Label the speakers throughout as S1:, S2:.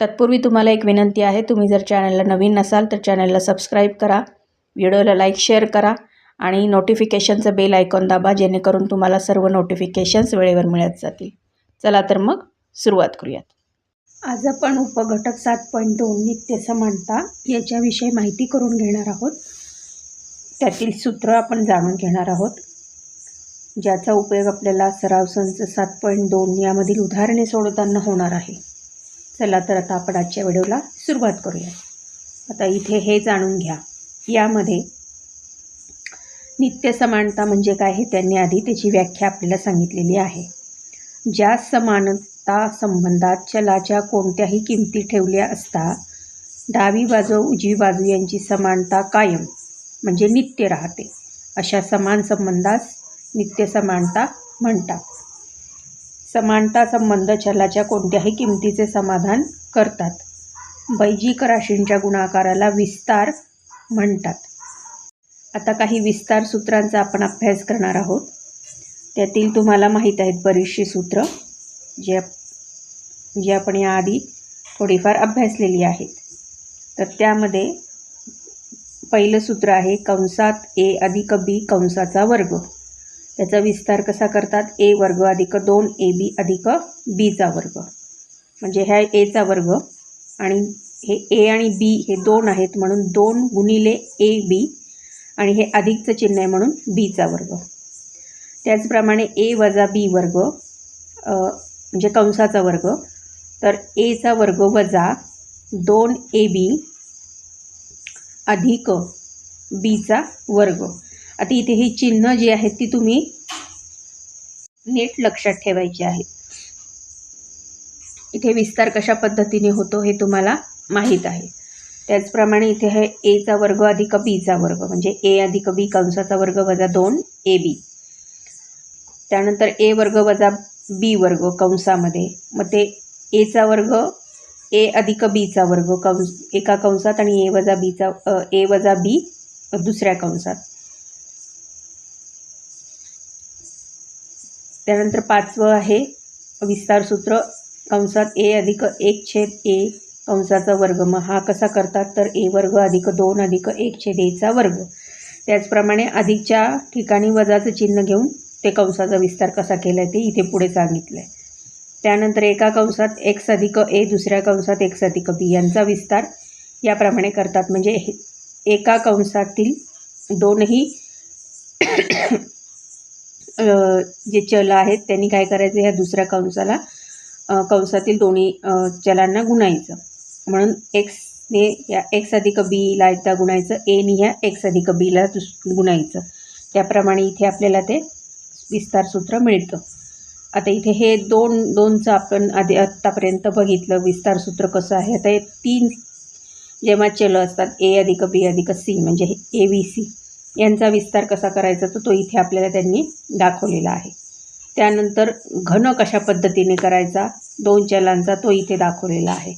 S1: तत्पूर्वी तुम्हाला एक विनंती आहे तुम्ही जर चॅनलला नवीन नसाल तर चॅनलला सबस्क्राईब करा व्हिडिओला लाईक शेअर करा आणि नोटिफिकेशनचं बेल आयकॉन दाबा जेणेकरून तुम्हाला सर्व नोटिफिकेशन्स वेळेवर मिळत जातील. चला तर मग सुरुवात करूयात. आज आपण उपघटक सात पॉईंट दोन नित्य समानता याच्याविषयी माहिती करून घेणार आहोत. त्यातील सूत्र आपण जाणून घेणार आहोत. ज्याचा उपयोग आपल्याला सराव संच सात पॉईंट दोन यामधील उदाहरणे सोडवताना होणार आहे. चला तर आता आपण आजच्या व्हिडिओला सुरुवात करूया. आता इथे हे जाणून घ्या. यामध्ये नित्य समानता म्हणजे काय हे त्यांनी आधी त्याची व्याख्या आपल्याला सांगितलेली आहे. ज्या समानता संबंधात चलाच्या कोणत्याही किमती ठेवल्या असता डावी बाजू उजवी बाजू यांची समानता कायम म्हणजे नित्य राहते. अशा समान संबंधास नित्य समानता म्हणतात. समानता संबंध चलाच्या कोणत्याही किमतीचे समाधान करतात. बैजिक राशींच्या गुणाकाराला विस्तार म्हणतात. आता काही विस्तार सूत्रांचा आपण अभ्यास करणार आहोत. त्यातील तुम्हाला माहीत आहेत बरीचशी सूत्र जे आप- जी आपण याआधी थोडीफार अभ्यासलेली आहेत. तर त्यामध्ये पहिलं सूत्र आहे कंसात ए अधिक बी कंसाचा वर्ग. त्याचा विस्तार कसा करतात? ए वर्ग अधिक दोन ए बी अधिक बीचा वर्ग. म्हणजे ह्या एचा वर्ग आणि हे ए आणि बी हे दोन आहेत म्हणून दोन गुणिले ए बी आणि हे अधिकचं चिन्ह आहे म्हणून बीचा वर्ग. त्याचप्रमाणे ए वजा बी वर्ग म्हणजे कंसाचा वर्ग. तर एचा वर्ग वजा दोन ए बी अधिक बीचा वर्ग. आता इथे ही चिन्ह जी आहेत ती तुम्ही नीट लक्षात ठेवायची आहेत इथे विस्तार कशा पद्धतीने होतो हे तुम्हाला माहीत आहे. त्याचप्रमाणे इथे आहे एचा वर्ग अधिक बीचा वर्ग म्हणजे ए अधिक बी कंसाचा वर्ग वजा दोन ए बी त्यानंतर ए वर्ग वजा बी वर्ग कंसामध्ये. मग ते एचा वर्ग ए अधिक बीचा वर्ग कंस एका कंसात आणि ए वजा बीचा ए वजा बी दुसऱ्या कंसात. त्यानंतर पाचवं आहे विस्तारसूत्र कंसात ए अधिक एक छेद ए कंसाचा वर्ग. मग हा कसा करतात? तर ए वर्ग अधिक दोन अधिक एक छेद एचा वर्ग. त्याचप्रमाणे अधिकच्या ठिकाणी वजाचं चिन्ह घेऊन ते कंसाचा विस्तार कसा केला आहे ते इथे पुढे सांगितलं आहे त्यानंतर एका कंसात एक्स अधिक ए दुसऱ्या कंसात एक्स अधिक बी यांचा विस्तार याप्रमाणे करतात. म्हणजे एका कंसातील दोनही जे चल आहेत त्यांनी काय करायचं ह्या दुसऱ्या कंसाला कंसातील दोन्ही चलांना गुणायचं. म्हणून एक्सने या एक्स अधिक बीला एकदा गुणायचं एने ह्या एक्स अधिक बीला दुस गुणायचं. त्याप्रमाणे इथे आपल्याला ते विस्तार सूत्र मिळतं. आता इथे हे दोन दोनचं आपण आधी आत्तापर्यंत बघितलं विस्तार सूत्र कसं आहे. आता हे तीन जेव्हा चल असतात ए अधिक बी अधिक सी म्हणजे हे ए बी सी यांचा विस्तार कसा करायचा तर तो इथे आपल्याला त्यांनी दाखवलेला आहे. त्यानंतर घन कशा पद्धतीने करायचा दोन चलांचा तो इथे दाखवलेला आहे.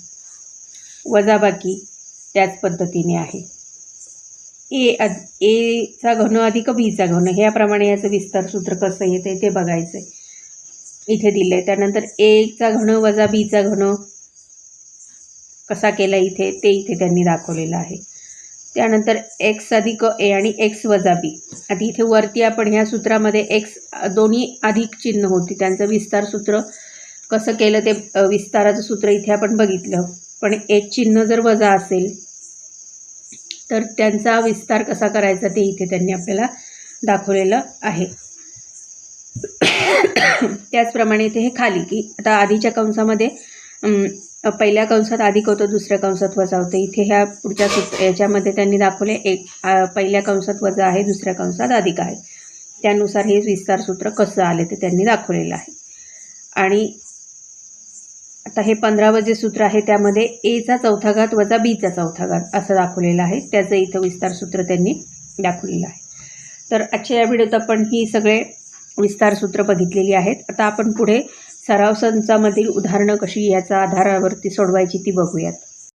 S1: वजाबाकी त्याच पद्धतीने आहे. ए अद एचा घन अधिक बीचा घन ह्याप्रमाणे याचं विस्तार सूत्र कसं येतं ते बघायचं आहे इथे दिलं आहे त्यानंतर एचा घन वजा बीचा घन कसा केला इथे ते इथे त्यांनी दाखवलेलं आहे. त्यानंतर एक्स अधिक ए आणि एक्स वजा बी आता इथे वरती आपण ह्या सूत्रामध्ये एक्स दोन्ही अधिक चिन्ह होती. त्यांचं विस्तार सूत्र कसं केलं ते विस्ताराचं सूत्र इथे आपण बघितलं. पण एक चिन्ह जर वजा असेल तर त्यांचा विस्तार कसा करायचा ते इथे त्यांनी आपल्याला दाखवलेलं आहे. त्याचप्रमाणे इथे हे खाली की आता आधीच्या कंसामध्ये पहिल्या कंसात अधिक होतं दुसऱ्या कंसात वजा होतं. इथे ह्या पुढच्या सूत्र याच्यामध्ये त्यांनी दाखवले एक पहिल्या कंसात वजा आहे दुसऱ्या कंसात अधिक आहे. त्यानुसार हे विस्तार सूत्र कसं आले ते त्यांनी दाखवलेलं आहे. आणि आता हे पंधरावं जे सूत्र आहे त्यामध्ये एचा चौथा घात वजा बीचा चौथा घात असं दाखवलेलं आहे. त्याचं इथं विस्तार सूत्र त्यांनी दाखवलेलं आहे. तर आजच्या या व्हिडिओत आपण ही सगळे विस्तार सूत्र बघितलेली आहेत. आता आपण पुढे सराव संचामधील उदाहरणं कशी याच्या आधारावरती सोडवायची ती बघूयात.